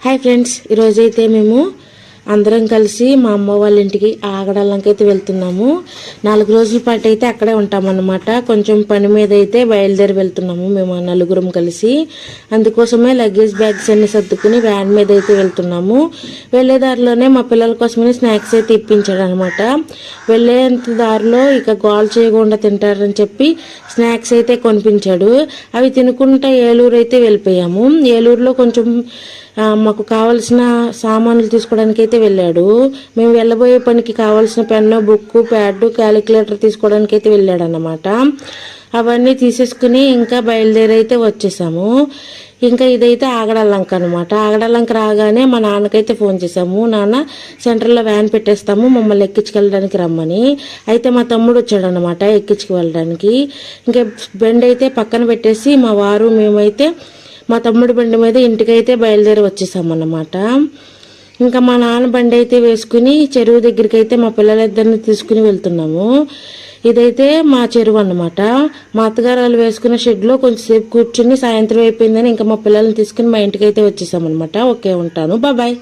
Hi friends ఈరోజైతే మేము అందరం కలిసి మా అమ్మ వాళ్ళ ఇంటికి ఆగడాలంకైతే వెళ్తున్నాము. నాలుగు రోజుల పాటు అయితే అక్కడే ఉంటామన్నమాట. కొంచెం పని మీద అయితే బయలుదేరి వెళ్తున్నాము మేము నలుగురం కలిసి. అందుకోసమే లగేజ్ బ్యాగ్స్ అన్ని సర్దుకుని వ్యాన్ మీద అయితే వెళ్తున్నాము. వెళ్ళే దారిలోనే మా పిల్లల కోసమని స్నాక్స్ అయితే ఇప్పించాడు అనమాట వెళ్ళేంత దారిలో ఇక గోల్ చేయకుండా తింటారని చెప్పి స్నాక్స్ అయితే కొనిపించాడు. అవి తినుకుంటా ఏలూరు అయితే వెళ్ళిపోయాము. ఏలూరులో కొంచెం మాకు కావలసిన సామాన్లు తీసుకోవడానికి అయితే వెళ్ళాడు. మేము వెళ్ళబోయే పనికి కావాల్సిన పెన్ను బుక్ ప్యాడ్ క్యాలిక్యులేటర్ తీసుకోవడానికి అయితే వెళ్ళాడు అనమాట అవన్నీ తీసేసుకుని ఇంకా బయలుదేరి అయితే వచ్చేసాము. ఇంకా ఇదైతే ఆగడలంక అనమాట ఆగడాలంక రాగానే మా నాన్నకైతే ఫోన్ చేసాము నాన్న సెంటర్లో వ్యాన్ పెట్టేస్తాము మమ్మల్ని ఎక్కించుకెళ్ళడానికి రమ్మని. అయితే మా తమ్ముడు వచ్చాడనమాట ఎక్కించుకు వెళ్ళడానికి. ఇంకా బెండ్ అయితే పక్కన పెట్టేసి మా వారు మేమైతే మా తమ్ముడి బండి మీద ఇంటికైతే బయలుదేరి వచ్చేసామన్నమాట. ఇంకా మా నాన్న బండి అయితే వేసుకుని చెరువు దగ్గరికి అయితే మా పిల్లలిద్దరిని తీసుకుని వెళ్తున్నాము. ఇదైతే మా చెరువు అన్నమాట. మా అత్తగారు వాళ్ళు వేసుకున్న షెడ్లో కొంచెంసేపు కూర్చుని సాయంత్రం అయిపోయిందని ఇంకా మా పిల్లల్ని తీసుకుని మా ఇంటికి అయితే వచ్చేసామన్నమాట. ఓకే ఉంటాను. బాబాయ్